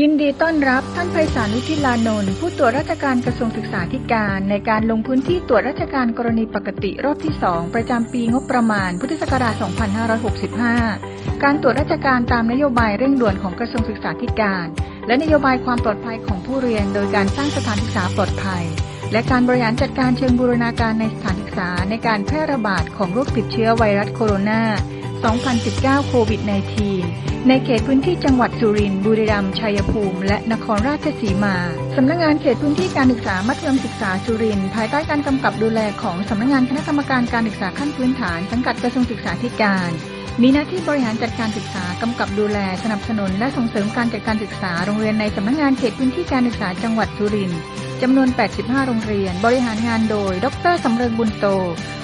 ยินดีต้อนรับท่านไพศาลวิทิลานนท์ผู้ตรวจราชการกระทรวงศึกษาธิการในการลงพื้นที่ตรวจราชการกรณีปกติรอบที่ 2 ประจำปีงบประมาณ พุทธศักราช 2565 การตรวจราชการตามนโยบายเร่งด่วนของกระทรวงศึกษาธิการ และนโยบายความปลอดภัยของผู้เรียน โดยการสร้างสถานศึกษาปลอดภัย และการบริหารจัดการเชิงบูรณาการในสถานศึกษาในการแพร่ระบาดของโรคติดเชื้อไวรัสโคโรนา 2019 โควิด -19 ในเขตพื้นที่จังหวัดสุรินทร์บุรีรัมย์ชัยภูมิ และนครราชสีมา สำนักงงานเขตพื้นที่การศึกษามัธยมศึกษาสุรินทร์ภายใต้การกำกับดูแลของสำนักงงานคณะกรรมการการศึกษาขั้นพื้นฐาน สังกัดกระทรวงศึกษาธิการ มีหน้าที่บริหารจัดการศึกษากำกับดูแลสนับสนุน และส่งเสริมการจัดการศึกษาโรงเรียนในสำนักงงานเขตพื้นที่การศึกษาจังหวัดสุรินทร์จำนวน 85 โรงเรียน บริหารงานโดย ดรสำเริงบุญโต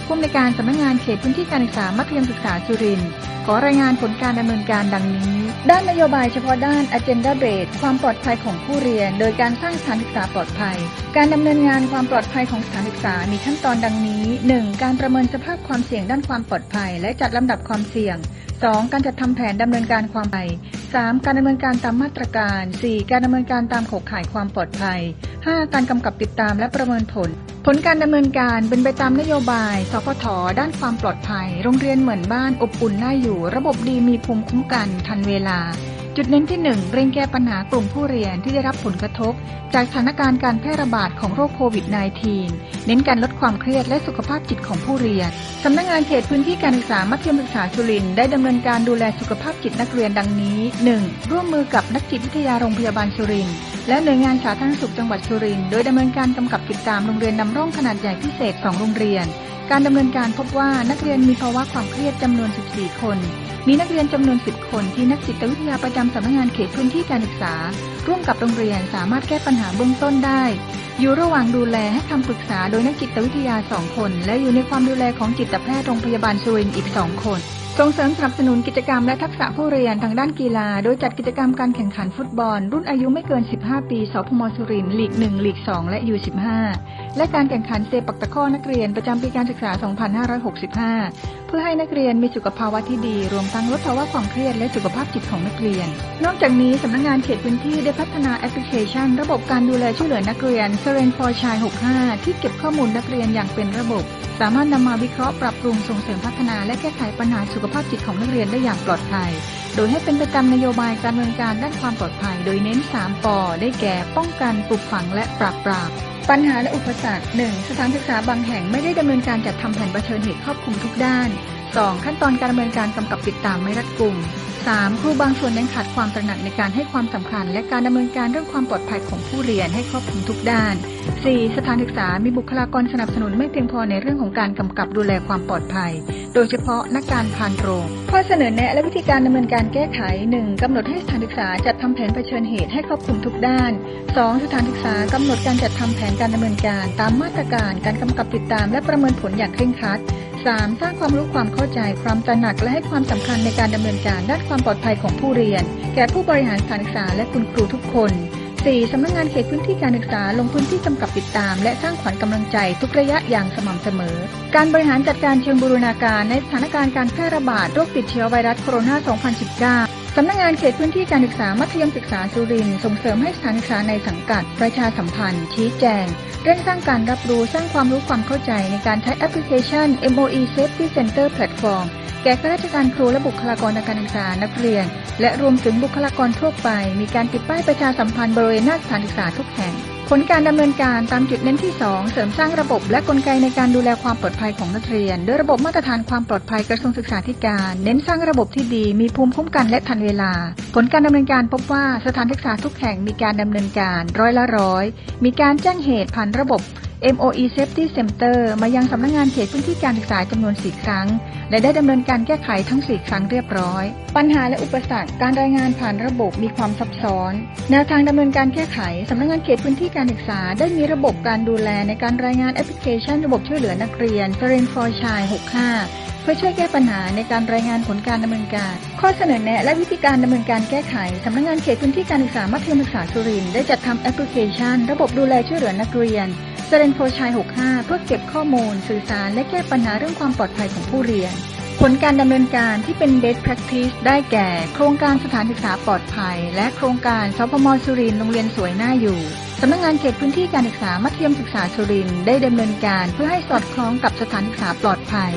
ผู้อำนวยการสำนักงานเขตพื้นที่การศึกษามัธยมศึกษาสุรินทร์ อรายงานผลการดำเนินการดังนี้ ด้านนโยบายเฉพาะด้าน Agenda b a s e ความปลอดภัยของผู้เรียน โดยการสร้างสถานศึกษาปลอดภัย การดำเนินงานความปลอดภัยของสถานศึกษามีขั้นตอนดังนี้ 1. การประเมินสภาพความเสี่ยงด้านความปลอดภัย และจัดลำดับความเสี่ยง 2. การจัดทำแผนดำเนินการความปลอดภัย 3. การดำเนินการตามมาตรการ 4. การดำเนินการตามขบข่ายความปลอดภัย 5. การกำกับติดตามและประเมินผล ผลการดำเนินการเป็นไปตามนโยบาย สพทด้านความปลอดภัย โรงเรียนเหมือนบ้านอบอุ่นน่าอยู่ ระบบดีมีภูมิคุ้มกันทันเวลา จุดเน้นที่ 1 เร่งแก้ปัญหากลุ่มผู้เรียนที่ได้รับผลกระทบ จากสถานการณ์การแพร่ระบาดของโรคโควิด -19 เน้นการลดความเครียดและสุขภาพจิตของผู้เรียน สำนักงงานเขตพื้นที่การศึกษามัธยมศึกษาสุรินทร์ได้ดำเนินการดูแลสุขภาพจิตนักเรียนดังนี้ 1. ร่วมมือกับนักจิตวิทยาโรงพยาบาลสุรินทร์และหน่วยงานสาธารณสุขจังหวัดสุรินทร์โดยดำเนินการกำกับติดตามโรงเรียนนำร่องขนาดใหญ่พิเศษ 2 โรงเรียน การดำเนินการพบว่านักเรียนมีภาวะความเครียดจำนวน 14 คน มีนักเรียนจำนวน 10 คนที่นักจิตวิทยาประจำสำนักงานเขตพื้นที่การศึกษา ร่วมกับโรงเรียนสามารถแก้ปัญหาเบื้องต้นได้ อยู่ระหว่างดูแลให้คำปรึกษาโดยนักจิตวิทยา 2 คน และอยู่ในความดูแลของจิตแพทย์โรงพยาบาลสุรินทร์อีก 2 คน ส่งเสริมสนับสนุนกิจกรรมและทักษะผู้เรียนทางด้านกีฬา โดยจัดกิจกรรมการแข่งขันฟุตบอล รุ่นอายุไม่เกิน 15 ปี สพมสุรินทร์ลีก 1 ลีก 2 และ U15 และการแข่งขันเซปักตะข้อนักเรียนประจำปีการศึกษา 2565 พื่อให้นักเรียนมีสุขภาวะที่ดี รวมทั้งลดภาวะความเครียดและสุขภาพจิตของนักเรียน นอกจากนี้สำนักงงานเขตพื้นที่ได้พัฒนาแอปพลิเคชัน ระบบการดูแลช่วยเหลือนักเรียน s e r e n for Child 65 ที่เก็บข้อมูลนักเรียนอย่างเป็นระบบ สามารถนำมาวิเคราะห์ปรับปรุงส่งเสริมพัฒนา และแก้ไขปัญหาสุขภาพจิตของนักเรียนได้อย่างปลอดภัย โดยให้เป็นไปตามนโยบายการดำเนินการด้านความปลอดภัย โดยเน้น 3ปอได้แก่ ป้องกันปลูกฝังและปราบปราม ปัญหาและอุปสรรค 1. สถานศึกษาบางแห่งไม่ได้ดำเนินการจัดทำแผนเผชิญเหตุครอบคลุมทุกด้าน 2. ขั้นตอนการดำเนินการกำกับติดตามไม่รัดกุม 3. ครูบางส่วนยังขาดความตระหนักในการให้ความสำคัญ และการดำเนินการเรื่องความปลอดภัยของผู้เรียนให้ครอบคลุมทุกด้าน 4. สถานศึกษา มีบุคลากรสนับสนุนไม่เพียงพอในเรื่องของการกำกับดูแลความปลอดภัย โดยเฉพาะนักการพานโรงข้อเสนอแนะและวิธีการดำเนินการแก้ไข 1. กำหนดให้สถานศึกษาจัดทำแผนเผชิญเหตุให้ครอบคลุมทุกด้าน 2. สถานศึกษากำหนดการจัดทำแผนการดำเนินการ ตามมาตรการการกำกับติดตาม และประเมินผลอย่างเคร่งครัด 3. สร้างความรู้ความเข้าใจ ความตระหนักและให้ความสำคัญในการดำเนินการด้านความปลอดภัยของผู้เรียน แก่ผู้บริหารสถานศึกษาและคุณครูทุกคน 4. สำนักงานเขตพื้นที่การศึกษาลงพื้นที่กำกับติดตาม และสร้างขวัญกำลังใจทุกระยะอย่างสม่ำเสมอ การบริหารจัดการเชิงบูรณาการในสถานการณ์การแพร่ระบาดโรคติดเชื้อไวรัสโคโรนา 2019สำนักงานเขตพื้นที่การศึกษามัธยมศึกษาสุรินทร์ส่งเสริมให้สถานศึกษาในสังกัด ประชาสัมพันธ์ ชี้แจง เร่งสร้างการรับรู้สร้างความรู้ความเข้าใจในการใช้แอปพลิเคชัน MOE Safety Center Platform แก่ข้าราชการครูและบุคลากรทางการศึกษานักเรียน และรวมถึงบุคลากรทั่วไป มีการติดป้ายประชาสัมพันธ์บริเวณหน้าสถานศึกษาทุกแห่ง ผลการดำเนินการตามจุดเน้นที่ 2 เสริมสร้างระบบและกลไกในการดูแลความปลอดภัยของนักเรียน ด้วยระบบมาตรฐานความปลอดภัยกระทรวงศึกษาธิการ เน้นสร้างระบบที่ดี มีภูมิคุ้มกันและทันเวลา ผลการดำเนินการพบว่าสถานศึกษาทุกแห่งมีการดำเนินการร้อยละร้อย มีการแจ้งเหตุผ่านระบบ MOE Safety Center มายังสำนักงงานเขตพื้นที่การศึกษาจำนวน 4 ครั้ง และได้ดำเนินการแก้ไขทั้ง 4 ครั้งเรียบร้อย ปัญหาและอุปสรรคการรายงานผ่านระบบมีความซับซ้อน แนวทางดำเนินการแก้ไขสำนักงานเขตพื้นที่การศึกษา ได้มีระบบการดูแลในการรายงานแอปพลิเคชัน ระบบช่วยเหลือนักเรียน s e r e n for Child 65เพื่อช่วยแก้ปัญหาในการรายงานผลการดำเนินการ ข้อเสนอแนะและวิธีการดำเนินการแก้ไขสำนักงานเขตพื้นที่การศึกษามัธยมศึกษาสุรินทร์ได้จัดทำแอปพลิเคชัน ระบบดูแลช่วยเหลือนักเรียน เซเรนโฟชัย 65 เพื่อเก็บข้อมูล สื่อสาร และแก้ปัญหาเรื่องความปลอดภัยของผู้เรียน ผลการดำเนินการที่เป็น best practice ได้แก่ โครงการสถานศึกษาปลอดภัย และโครงการสพมสุรินทร์โรงเรียนสวยหน้าอยู่สำนักงานเขตพื้นที่การศึกษามัธยมศึกษาสุรินทร์ได้ดำเนินการเพื่อให้สอดคล้องกับสถานศึกษาปลอดภัย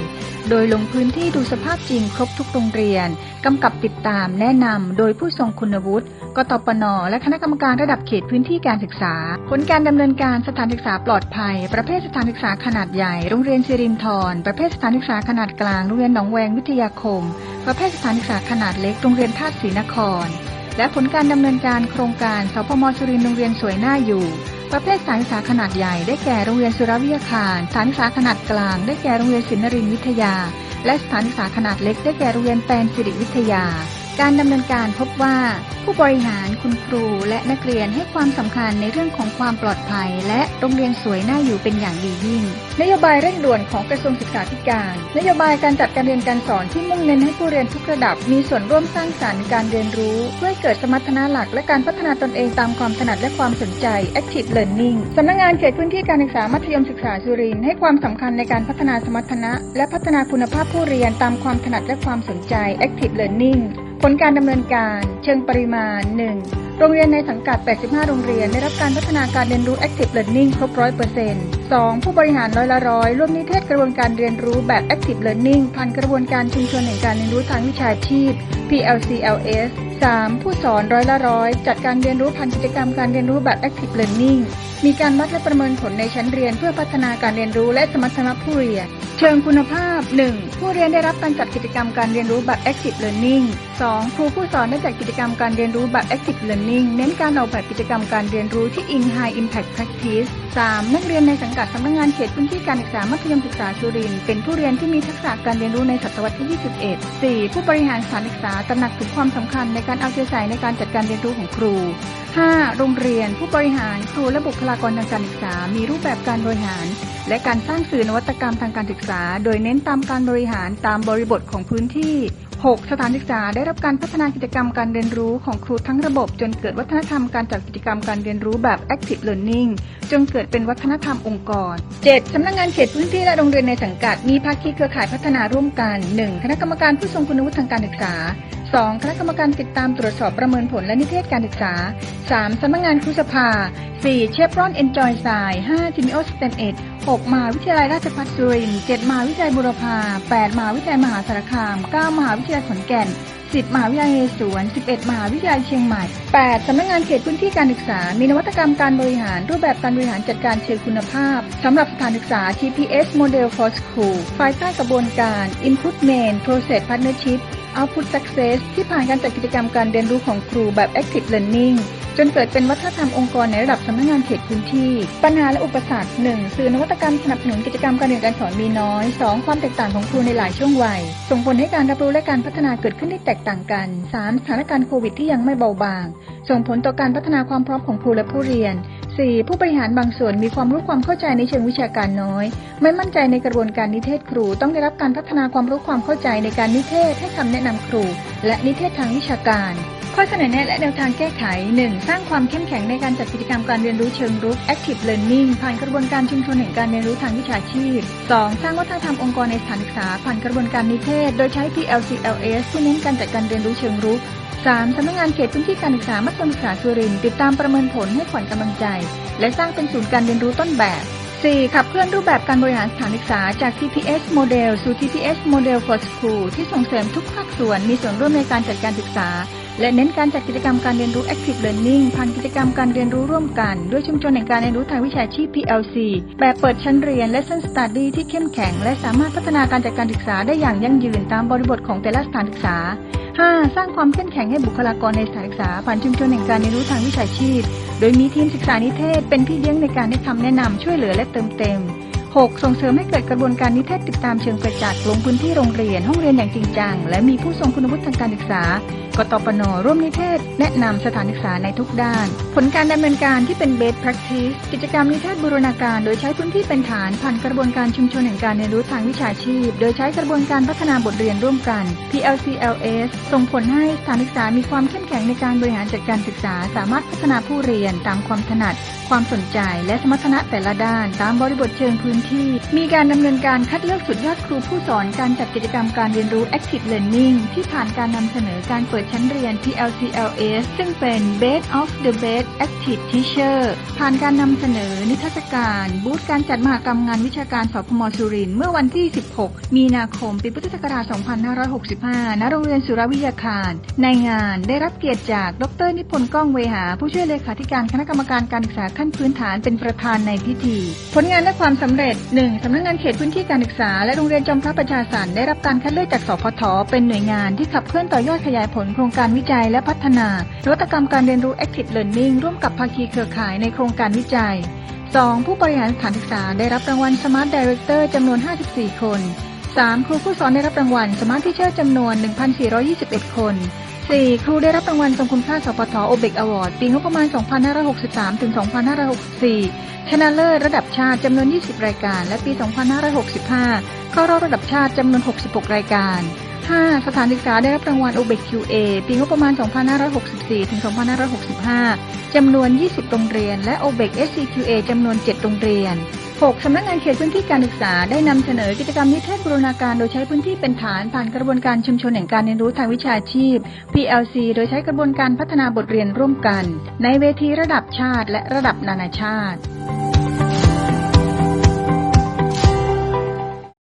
โดยลงพื้นที่ดูสภาพจริงครบทุกโรงเรียน กำกับติดตามแนะนำโดยผู้ทรงคุณวุฒิ กตปน และคณะกรรมการระดับเขตพื้นที่การศึกษา ผลการดำเนินการสถานศึกษาปลอดภัย ประเภทสถานศึกษาขนาดใหญ่ โรงเรียนสิรินทรประเภทสถานศึกษาขนาดกลาง โรงเรียนหนองแวงวิทยาคม ประเภทสถานศึกษาขนาดเล็ก โรงเรียนท่าศรีนคร และผลการดำเนินการโครงการสพมสุรินทร์โรงเรียนสวยหน่าอยู่ ประเภทสารศึกษาขนาดใหญ่ได้แก่โรงเรียนสุรวิทยาคาร สารศึกษาขนาดกลาง ได้แก่โรงเรียนศิลนรินวิทยา และสถานศึกษาขนาดเล็ก ได้แก่โรงเรียนแปนสิริวิทยา การดำเนินการพบว่า ผู้บริหารคุณครูและนักเรียนให้ความสำคัญในเรื่องของความปลอดภัย และโรงเรียนสวยน่าอยู่เป็นอย่างดียิ่ง นโยบายเร่งด่วนของกระทรวงศึกษาธิการ นโยบายการจัดการเรียนการสอนที่มุ่งเน้นให้ผู้เรียนทุกระดับ มีส่วนร่วมสร้างสรรค์การเรียนรู้เพื่อเกิดสมรรถนะหลัก และการพัฒนาตนเองตามความถนัดและความสนใจ active learning สำนักงานเขตพื้นที่การศึกษามัธยมศึกษาสุรินทร์ให้ความสำคัญในการพัฒนาสมรรถนะ และพัฒนาคุณภาพผู้เรียนตามความถนัดและความสนใจ active learning ผลการดำเนินการเชิงปริมาณ 1. โรงเรียนในสังกัด 85 โรงเรียน ได้รับการพัฒนาการเรียนรู้ Active Learning ครบ 100% 2. ผู้บริหารร้อยละร้อยร่วมนิเทศกระบวนการเรียนรู้แบบ Active Learning ผ่านกระบวนการชุมชนแห่งการเรียนรู้ทางวิชาชีพ PLCLS 3. ผู้สอนร้อยละร้อยจัดการเรียนรู้ผ่านกิจกรรมการเรียนรู้แบบ Active Learning มีการวัดและประเมินผลในชั้นเรียนเพื่อพัฒนาการเรียนรู้และสมรรถนะผู้เรียน เชิงคุณภาพ 1. ผู้เรียนได้รับการจัดกิจกรรมการเรียนรู้แบบ Active Learning 2. ครูผู้สอนได้จัดกิจกรรมการเรียนรู้แบบ Active Learning เน้นการออกแบบกิจกรรมการเรียนรู้ที่ in High Impact Practice 3. นักเรียนในสังกัดสำนักงานเขตพื้นที่การศึกษามัธยมศึกษาสุรินทร์เป็นผู้เรียนที่มีทักษะการเรียนรู้ในศตวรรษที่ 21 4. ผู้บริหารสถานศึกษาตระหนักถึงความสำคัญในการเอาใจใส่ในการจัดการเรียนรู้ของครู 5. โรงเรียน ผู้บริหาร ครูและบุคลากรทางการศึกษา มีรูปแบบการบริหาร และการสร้างสื่อนวัตกรรมทางการศึกษา โดยเน้นตามการบริหารตามบริบทของพื้นที่ 6. สถานศึกษาได้รับการพัฒนากิจกรรมการเรียนรู้ของครูทั้งระบบ จนเกิดวัฒนธรรมการจัดกิจกรรมการเรียนรู้แบบ Active Learning จนเกิดเป็นวัฒนธรรมองค์กร 7. สำนักงานเขตพื้นที่และโรงเรียนในสังกัด มีภาคีเครือข่ายพัฒนาร่วมกัน 1. คณะกรรมการผู้ทรงคุณวุฒิทางการศึกษา 2. คณะกรรมการติดตามตรวจสอบประเมินผลและนิเทศการศึกษา 3. สำนักงานครูสภา 4. เชฟรอนเอนจอยไซน์5ทิมิโอสเตนเอ็ด 6 มหาวิทยาลัยราชภัฏสุรินทร์ 7 มหาวิทยาลัยบุรพา 8 มหาวิทยาลัยมหาสารคาม 9 มหาวิทยาลัยขอนแก่น 10 มหาวิทยาลัยนเรศวน 11 มหาวิทยาลัยเชียงใหม่ 8 สำนักงานเขตพื้นที่การศึกษา มีนวัตกรรมการบริหาร รูปแบบการบริหารจัดการเชิงคุณภาพสำหรับสถานศึกษา TPS Model for School ภายใต้กระบวนการ Improvement Process Partnership Output Success ที่ผ่านการจัดกิจกรรมการเรียนรู้ของครูแบบ Active Learning จนเกิดเป็นวัฒนธรรมองค์กรในระดับสำนักงานเขตพื้นที่ ปัญหาและอุปสรรค 1. สื่อนวัตกรรมสนับสนุนกิจกรรมการเรียนการสอนมีน้อย 2. ความแตกต่างของครูในหลายช่วงวัย ส่งผลให้การรับรู้และการพัฒนาเกิดขึ้นที่แตกต่างกัน 3. สถานการณ์โควิดที่ยังไม่เบาบาง ส่งผลต่อการพัฒนาความพร้อมของครูและผู้เรียน 4. ผู้บริหารบางส่วนมีความรู้ความเข้าใจในเชิงวิชาการน้อย ไม่มั่นใจในกระบวนการนิเทศครู ต้องได้รับการพัฒนาความรู้ความเข้าใจในการนิเทศให้คำแนะนำครู และนิเทศทางวิชาการ ข้อเสนอแนะและแนวทางแก้ไข 1. สร้างความเข้มแข็งในการจัดกิจกรรมการเรียนรู้เชิงรุก Active Learning ผ่านกระบวนการชุมชนแห่งการเรียนรู้ทางวิชาชีพ 2. สร้างวัฒนธรรมองค์กรในสถานศึกษา ผ่านกระบวนการนิเทศ โดยใช้ PLCLS ที่เน้นการจัดการเรียนรู้เชิงรุก 3. สำนักงานเขตพื้นที่การศึกษามัธยมศึกษาสุรินทร์ติดตามประเมินผลให้ขวัญกำลังใจ และสร้างเป็นศูนย์การเรียนรู้ต้นแบบ 4. ขับเคลื่อนรูปแบบการบริหารสถานศึกษาจาก TPS Model สู่ TPS Model for School ที่ส่งเสริมทุกภาคส่วนมีส่วนร่วมในการจัดการศึกษา และเน้นการจัดกิจกรรมการเรียนรู้ Active Learning ผ่านกิจกรรมการเรียนรู้ร่วมกัน ด้วยชุมชนแห่งการเรียนรู้ทางวิชาชีพ PLC แบบเปิดชั้นเรียน Lesson Study ที่เข้มแข็ง และสามารถพัฒนาการจัดการศึกษาได้อย่างยั่งยืนตามบริบทของแต่ละสถานศึกษา 5. สร้างความเข้มแข็งให้บุคลากรในสถานศึกษา ผ่านชุมชนแห่งการเรียนรู้ทางวิชาชีพ โดยมีทีมศึกษานิเทศ เป็นพี่เลี้ยงในการให้คำแนะนำช่วยเหลือและเติมเต็ม 6. ส่งเสริมให้เกิดกระบวนการนิเทศติดตามเชิงประจักษ์ลงพื้นที่โรงเรียนห้องเรียนอย่างจริงจัง และมีผู้ทรงคุณวุฒิทางการศึกษากตปนร่วมนิเทศ แนะนำสถานศึกษาในทุกด้าน ผลการดำเนินการที่เป็น best practice กิจกรรมนิเทศบูรณาการ โดยใช้พื้นที่เป็นฐานผ่านกระบวนการชุมชนแห่งการเรียนรู้ทางวิชาชีพ โดยใช้กระบวนการพัฒนาบทเรียนร่วมกัน PLCLS ส่งผลให้สถานศึกษามีความเข้มแข็งในการบริหารจัดการศึกษา สามารถพัฒนาผู้เรียนตามความถนัด ความสนใจ และสมรรถนะแต่ละด้าน ตามบริบทเชิงพื้นที่ มีการดำเนินการคัดเลือกสุดยอดครูผู้สอนการจัดกิจกรรมการเรียนรู้ Active Learning ที่ผ่านการนำเสนอการเปิดชั้นเรียน PLCLS ซึ่งเป็น Best of the Best Active Teacher ผ่านการนำเสนอนิทรรศการ บูธการจัดมหกรรมงานวิชาการสพมสุรินเมื่อวันที่ 16 มีนาคม ปีพุทธศักราช 2565 ณ โรงเรียนสุรวิทยาคาร ในงานได้รับเกียรติจาก ดร นิพนธ์ก้องเวหา ผู้ช่วยเลขาธิการคณะกรรมการการศึกษาขั้นพื้นฐานเป็นประธานในพิธี ผลงานและความสำเร็จ 1. สำนักงานเขตพื้นที่การศึกษา และโรงเรียนจอมพระประชาสรรได้รับการคัดเลือกจากสพทเป็นหน่วยงานที่ขับเคลื่อนต่อยอดขยายผลโครงการวิจัยและพัฒนานวัตกรรมการเรียนรู้ Active Learning ร่วมกับภาคีเครือข่ายในโครงการวิจัย 2. ผู้บริหารสถานศึกษาได้รับรางวัล Smart Director จำนวน 54 คน 3. ครูผู้สอนได้รับรางวัล Smart Teacher จำนวน 1,421 คน 4. ครูได้รับรางวัลทรงคุณค่าสปทโอเบกอวอร์ดปีงบประมาณ 2563ถึง2564 ชนะเลิศระดับชาติจำนวน 20 รายการ และปี 2565 เข้ารอบระดับชาติจำนวน 66 รายการ 5. สถานศึกษาได้รับรางวัล OBEQA ปีงบประมาณ 2564 ถึง 2565 จำนวน 20 โรงเรียน และ o b e c SCQA จำนวน 7 โรงเรียน 6. สำนักงานเขตพื้นที่การศึกษาได้นำเสนอกิจกรรมนิเทศบูรณาการโดยใช้พื้นที่เป็นฐานผ่านกระบวนการชุมชนแห่งการเรียนรู้ทางวิชาชีพ PLC โดยใช้กระบวนการพัฒนาบทเรียนร่วมกัน ในเวทีระดับชาติและระดับนานาชาติ